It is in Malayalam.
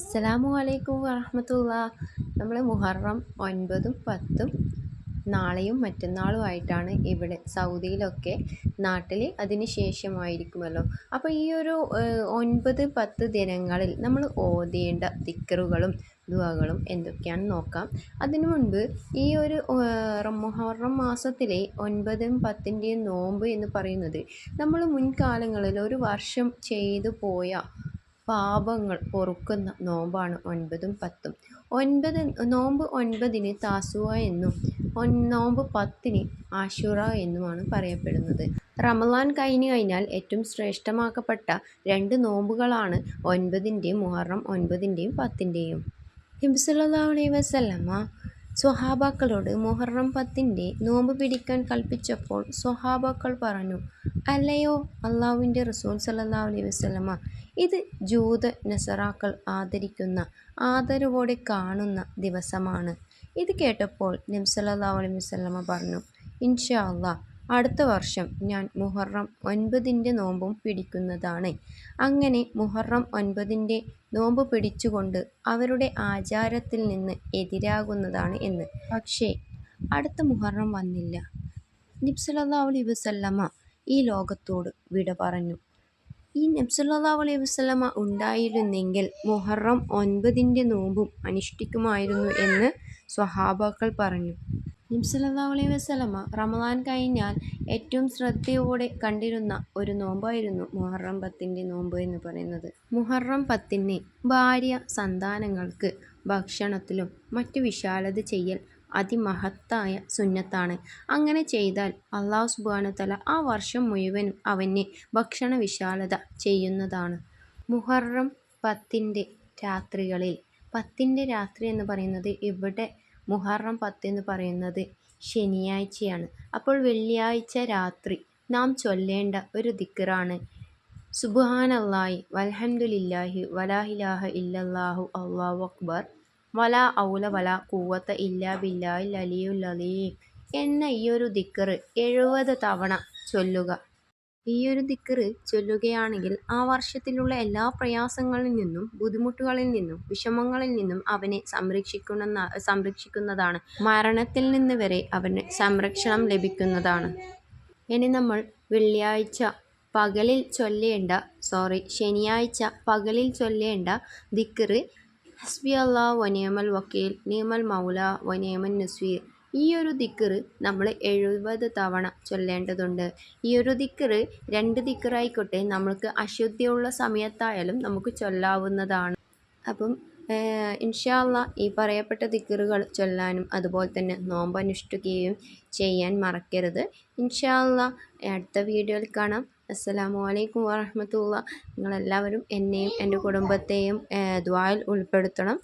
അസ്സലാമു അലൈക്കും വറഹമത്തുള്ള. നമ്മൾ മുഹറം ഒൻപതും പത്തും നാളെയും മറ്റന്നാളും ആയിട്ടാണ് ഇവിടെ സൗദിയിലൊക്കെ നാട്ടിൽ അതിന് ശേഷമായിരിക്കുമല്ലോ. അപ്പോൾ ഈ ഒരു ഒൻപത് പത്ത് ദിനങ്ങളിൽ നമ്മൾ ഓതേണ്ട ദിക്കറുകളും ദുവകളും എന്തൊക്കെയാണെന്ന് നോക്കാം. അതിനു മുൻപ് ഈ ഒരു മുഹറം മാസത്തിലെ ഒൻപതും പത്തിന്റെയും നോമ്പ് എന്ന് പറയുന്നത് നമ്മൾ മുൻകാലങ്ങളിൽ ഒരു വർഷം ചെയ്തു പോയ പാപങ്ങൾ പൊറുക്കുന്ന നോമ്പാണ് ഒൻപതും പത്തും. ഒൻപത് നോമ്പ് ഒൻപതിന് താസുവ എന്നും നോമ്പ് പത്തിന് ആഷുറ എന്നുമാണ് പറയപ്പെടുന്നത്. റമലാൻ കഴിഞ്ഞു കഴിഞ്ഞാൽ ഏറ്റവും ശ്രേഷ്ഠമാക്കപ്പെട്ട രണ്ട് നോമ്പുകളാണ് ഒൻപതിന്റെയും മുഹറം ഒൻപതിന്റെയും പത്തിന്റെയും. ഹിംസല്ലാ അലൈഹി വസല്ലമ്മ സ്വഹാബാക്കളോട് മുഹറം പത്തിന്റെ നോമ്പ് പിടിക്കാൻ കൽപ്പിച്ചപ്പോൾ സ്വഹാബാക്കൾ പറഞ്ഞു അല്ലയോ അള്ളാഹുവിന്റെ റസൂൽ സല്ലാ അലൈഹി വസ്ലമ ഇത് ജൂത നസറാക്കൾ ആദരിക്കുന്ന ആദരവോടെ കാണുന്ന ദിവസമാണ്. ഇത് കേട്ടപ്പോൾ നബ്സല്ലാ അലൈഹി വസ്ലമ പറഞ്ഞു ഇൻഷാ അള്ളാഹ് അടുത്ത വർഷം ഞാൻ മുഹറം ഒൻപതിന്റെ നോമ്പും പിടിക്കുന്നതാണ്. അങ്ങനെ മുഹറം ഒൻപതിന്റെ നോമ്പ് പിടിച്ചുകൊണ്ട് അവരുടെ ആചാരത്തിൽ നിന്ന് എതിരാകുന്നതാണ് എന്ന്. പക്ഷേ അടുത്ത മുഹറം വന്നില്ല. നിബ്സല്ലാ അലൈഹി വസല്ലമ ഈ ലോകത്തോട് വിട പറഞ്ഞു. ഈ നബ്സല്ലാ അലൈഹി വസല്ലമ ഉണ്ടായിരുന്നെങ്കിൽ മുഹറം ഒൻപതിന്റെ നോമ്പും അനുഷ്ഠിക്കുമായിരുന്നു എന്ന് സ്വഹാബാക്കൾ പറഞ്ഞു. നബ്സല്ലാ അലൈഹി റമദാൻ കഴിഞ്ഞാൽ ഏറ്റവും ശ്രദ്ധയോടെ കണ്ടിരുന്ന ഒരു നോമ്പായിരുന്നു മുഹറം പത്തിന്റെ നോമ്പ് എന്ന് പറയുന്നത്. മുഹറം പത്തിന് ഭാര്യ സന്താനങ്ങൾക്ക് ഭക്ഷണത്തിലും മറ്റു വിശാലത ചെയ്യൽ അതിമഹത്തായ സുന്നത്താണ്. അങ്ങനെ ചെയ്താൽ അള്ളാഹു സുബാനത്തല ആ വർഷം മുഴുവനും അവന് ഭക്ഷണ വിശാലത ചെയ്യുന്നതാണ്. മുഹറം പത്തിന്റെ രാത്രികളിൽ പത്തിന്റെ രാത്രി എന്ന് പറയുന്നത് ഇവിടെ മുഹറം പത്ത് എന്ന് പറയുന്നത് ശനിയാഴ്ചയാണ്. അപ്പോൾ വെള്ളിയാഴ്ച രാത്രി നാം ചൊല്ലേണ്ട ഒരു ദിക്കറാണ് സുബുഹാനല്ലാഹി വൽഹംദുലില്ലാഹി വലാഹിലാഹ ഇല്ലല്ലാഹു അള്ളാഹു അക്ബർ. വലാ ഔല വലാ കൂവത്ത ഇല്ലാ ബില്ലാഹിൽ അലിയുൽ അലീം. എന്ന ഈ ഒരു ദിക്കറ് എഴുപത് തവണ ചൊല്ലുക. ഈയൊരു ദിക്ർ ചൊല്ലുകയാണെങ്കിൽ ആ വർഷത്തിലുള്ള എല്ലാ പ്രയാസങ്ങളിൽ നിന്നും ബുദ്ധിമുട്ടുകളിൽ നിന്നും വിഷമങ്ങളിൽ നിന്നും അവനെ സംരക്ഷിക്കുന്ന സംരക്ഷിക്കുന്നതാണ്. മരണത്തിൽ നിന്ന് വരെ അവന് സംരക്ഷണം ലഭിക്കുന്നതാണ്. ഇനി നമ്മൾ വെള്ളിയാഴ്ച പകലിൽ ചൊല്ലേണ്ട സോറി ശനിയാഴ്ച പകലിൽ ചൊല്ലേണ്ട ദിക്ർ ഹസ്ബി അള്ളാഹ് വനിയമൽ വക്കീൽ നിയമൽ മൗല വനിയമൻ നസ്വീർ ഈ ഒരു ദിക്കറ് നമ്മൾ എഴുപത് തവണ ചൊല്ലേണ്ടതുണ്ട്. ഈ ഒരു ദിക്കറ് രണ്ട് ദിക്കറായിക്കോട്ടെ നമ്മൾക്ക് അശുദ്ധിയുള്ള സമയത്തായാലും നമുക്ക് ചൊല്ലാവുന്നതാണ്. അപ്പം ഇൻഷാല്ല ഈ പറയപ്പെട്ട ദിക്കറുകൾ ചൊല്ലാനും അതുപോലെ തന്നെ നോമ്പ് അനുഷ്ഠിക്കുകയും ചെയ്യാൻ മറക്കരുത്. ഇൻഷാല്ല അടുത്ത വീഡിയോയിൽ കാണാം. അസ്സലാമു അലൈക്കും വറഹമത്തുള്ള. നിങ്ങളെല്ലാവരും എന്നെയും എന്റെ കുടുംബത്തെയും ദ്വായിൽ ഉൾപ്പെടുത്തണം.